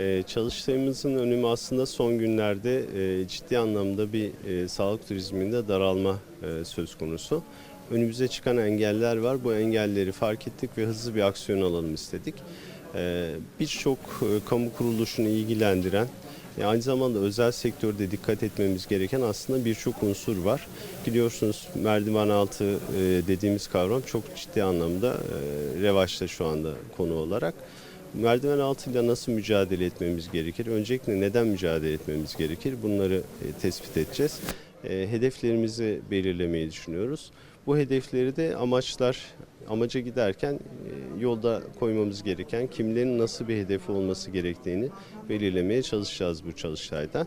Ee, çalıştayımızın önümü aslında son günlerde e, ciddi anlamda bir e, sağlık turizminde daralma e, söz konusu. Önümüze çıkan engeller var. Bu engelleri fark ettik ve hızlı bir aksiyon alalım istedik. Ee, Birçok e, kamu kuruluşunu ilgilendiren e, aynı zamanda özel sektörde dikkat etmemiz gereken aslında birçok unsur var. Biliyorsunuz merdiven altı e, dediğimiz kavram çok ciddi anlamda e, revaçta şu anda konu olarak. Merdiven altıyla nasıl mücadele etmemiz gerekir? Öncelikle neden mücadele etmemiz gerekir? Bunları e, tespit edeceğiz. E, hedeflerimizi belirlemeyi düşünüyoruz. Bu hedefleri de amaçlar, amaca giderken e, yolda koymamız gereken kimlerin nasıl bir hedefi olması gerektiğini belirlemeye çalışacağız bu çalıştayda.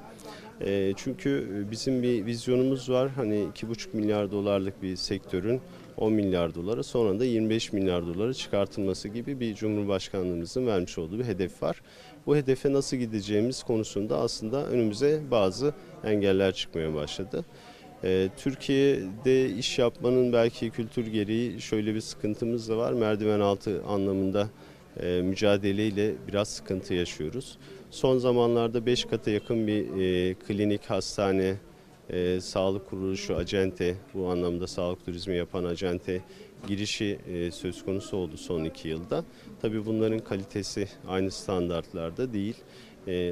E, çünkü bizim bir vizyonumuz var. Hani 2,5 milyar dolarlık bir sektörün 10 milyar dolara sonra da 25 milyar dolara çıkartılması gibi bir Cumhurbaşkanlığımızın vermiş olduğu bir hedef var. Bu hedefe nasıl gideceğimiz konusunda aslında önümüze bazı engeller çıkmaya başladı. Ee, Türkiye'de iş yapmanın belki kültür gereği şöyle bir sıkıntımız da var. Merdiven altı anlamında e, mücadeleyle biraz sıkıntı yaşıyoruz. Son zamanlarda 5 kata yakın bir e, klinik, hastane, e, sağlık kuruluşu, acente, bu anlamda sağlık turizmi yapan acente girişi e, söz konusu oldu son iki yılda. Tabii bunların kalitesi aynı standartlarda değil.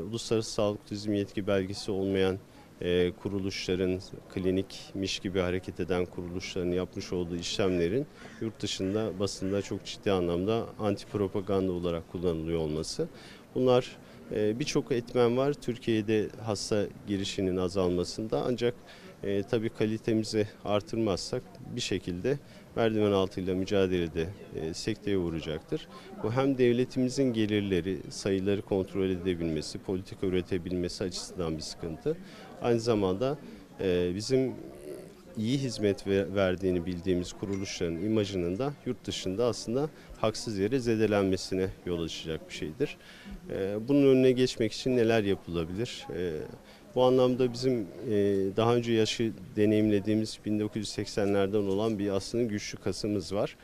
Uluslararası Sağlık Turizmi Yetki Belgesi olmayan e, kuruluşların, klinikmiş gibi hareket eden kuruluşların yapmış olduğu işlemlerin yurt dışında basında çok ciddi anlamda anti propaganda olarak kullanılıyor olması. Bunlar e, birçok etmen var Türkiye'de hasta girişinin azalmasında ancak e, tabii kalitemizi artırmazsak bir şekilde merdiven altıyla mücadelede e, sekteye uğrayacaktır. Bu hem devletimizin gelirleri, sayıları kontrol edebilmesi, politika üretebilmesi açısından bir sıkıntı. Aynı zamanda e, bizim iyi hizmet ve- verdiğini bildiğimiz kuruluşların imajının da yurt dışında aslında haksız yere zedelenmesine yol açacak bir şeydir. E, Bunun önüne geçmek için neler yapılabilir? E, Bu anlamda bizim e, daha önce yaşı deneyimlediğimiz 1980'lerden olan bir aslında güçlü kasımız var.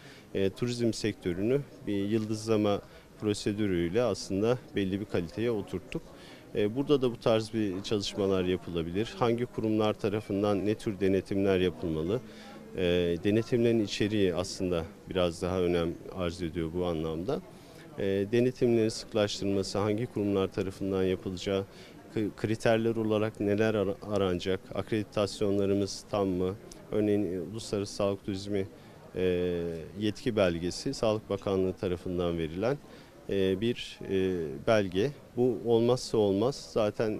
Turizm sektörünü bir yıldızlama prosedürüyle aslında belli bir kaliteye oturttuk. E, Burada da bu tarz bir çalışmalar yapılabilir. Hangi kurumlar tarafından ne tür denetimler yapılmalı? E, Denetimlerin içeriği aslında biraz daha önem arz ediyor bu anlamda. E, Denetimlerin sıklaştırılması, hangi kurumlar tarafından yapılacağı, kriterler olarak neler ara- aranacak, akreditasyonlarımız tam mı? Örneğin Uluslararası Sağlık Turizmi yetki belgesi Sağlık Bakanlığı tarafından verilen bir e, belge. Bu olmazsa olmaz. Zaten e,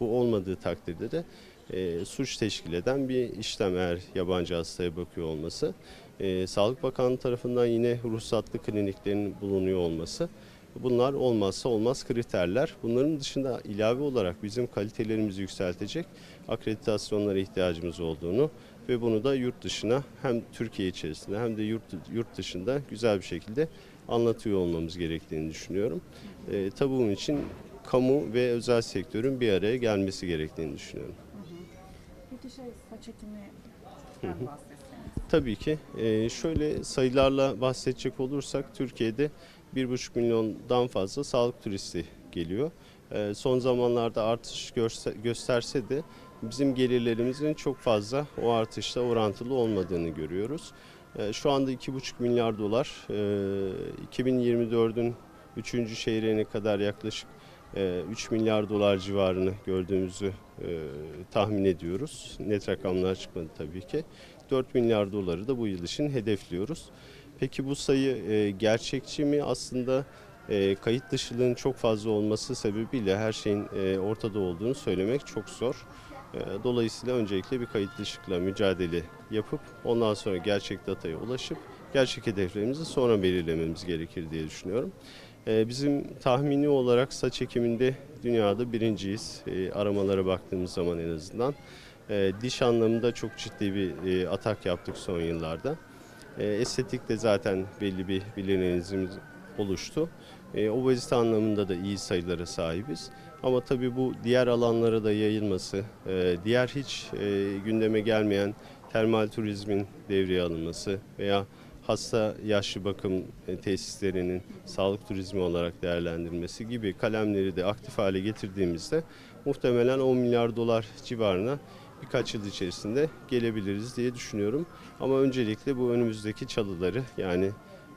bu olmadığı takdirde de e, suç teşkil eden bir işlem eğer yabancı hastaya bakıyor olması. E, Sağlık Bakanlığı tarafından yine ruhsatlı kliniklerin bulunuyor olması. Bunlar olmazsa olmaz kriterler. Bunların dışında ilave olarak bizim kalitelerimizi yükseltecek akreditasyonlara ihtiyacımız olduğunu ve bunu da yurt dışına hem Türkiye içerisinde hem de yurt, yurt dışında güzel bir şekilde anlatıyor olmamız gerektiğini düşünüyorum. E, tabii bunun için kamu ve özel sektörün bir araya gelmesi gerektiğini düşünüyorum. Peki şey saç bahsetseniz. Tabii ki. Ee, şöyle sayılarla bahsedecek olursak Türkiye'de 1,5 milyondan fazla sağlık turisti geliyor. Ee, son zamanlarda artış görse- gösterse de bizim gelirlerimizin çok fazla o artışla orantılı olmadığını görüyoruz. Ee, şu anda 2,5 milyar dolar, ee, 2024'ün 3. çeyreğine kadar yaklaşık ee, 3 milyar dolar civarını gördüğümüzü e, tahmin ediyoruz. Net rakamlar çıkmadı tabii ki. 4 milyar doları da bu yıl için hedefliyoruz. Peki bu sayı e, gerçekçi mi? Aslında e, kayıt dışılığın çok fazla olması sebebiyle her şeyin e, ortada olduğunu söylemek çok zor. E, Dolayısıyla öncelikle bir kayıt dışılıkla mücadele yapıp ondan sonra gerçek dataya ulaşıp gerçek hedeflerimizi sonra belirlememiz gerekir diye düşünüyorum. Ee, Bizim tahmini olarak saç ekiminde dünyada birinciyiz. Ee, Aramalara baktığımız zaman en azından. Ee, Diş anlamında çok ciddi bir e, atak yaptık son yıllarda. Ee, Estetik de zaten belli bir bilinirliğimiz oluştu. Ee, Obezite anlamında da iyi sayılara sahibiz. Ama tabii bu diğer alanlara da yayılması, e, diğer hiç e, gündeme gelmeyen termal turizmin devreye alınması veya hasta yaşlı bakım e, tesislerinin sağlık turizmi olarak değerlendirilmesi gibi kalemleri de aktif hale getirdiğimizde muhtemelen 10 milyar dolar civarına birkaç yıl içerisinde gelebiliriz diye düşünüyorum. Ama öncelikle bu önümüzdeki çalıları yani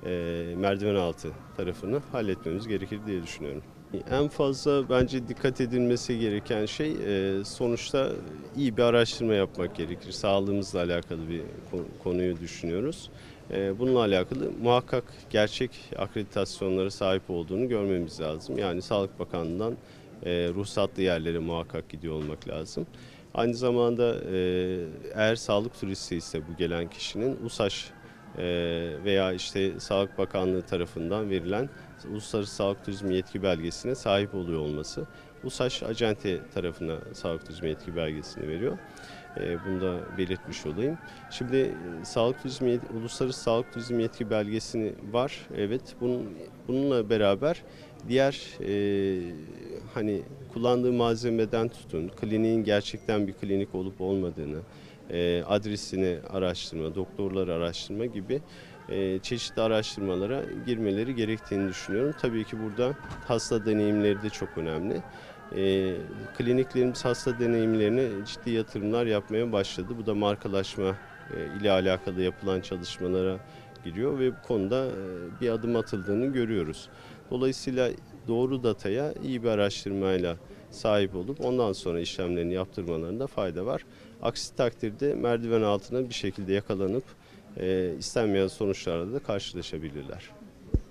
e, merdiven altı tarafını halletmemiz gerekir diye düşünüyorum. En fazla bence dikkat edilmesi gereken şey e, sonuçta iyi bir araştırma yapmak gerekir. Sağlığımızla alakalı bir ko- konuyu düşünüyoruz. E, Bununla alakalı muhakkak gerçek akreditasyonlara sahip olduğunu görmemiz lazım. Yani Sağlık Bakanlığı'ndan e, ruhsatlı yerlere muhakkak gidiyor olmak lazım. Aynı zamanda eğer sağlık turisti ise bu gelen kişinin USAŞ veya işte Sağlık Bakanlığı tarafından verilen Uluslararası Sağlık Turizmi Yetki Belgesi'ne sahip oluyor olması. USAŞ Acente tarafına Sağlık Turizmi Yetki Belgesini veriyor. E, bunu da belirtmiş olayım. Şimdi Sağlık Turizmi Uluslararası Sağlık Turizmi Yetki Belgesini var. Evet. Bunun, bununla beraber diğer e, hani kullandığı malzemeden tutun, kliniğin gerçekten bir klinik olup olmadığını, e, adresini araştırma, doktorları araştırma gibi e, çeşitli araştırmalara girmeleri gerektiğini düşünüyorum. Tabii ki burada hasta deneyimleri de çok önemli. E, kliniklerimiz hasta deneyimlerine ciddi yatırımlar yapmaya başladı. Bu da markalaşma e, ile alakalı yapılan çalışmalara giriyor ve bu konuda e, bir adım atıldığını görüyoruz. Dolayısıyla doğru dataya iyi bir araştırmayla sahip olup ondan sonra işlemlerini yaptırmalarında fayda var. Aksi takdirde merdiven altına bir şekilde yakalanıp e, istenmeyen sonuçlarla da karşılaşabilirler.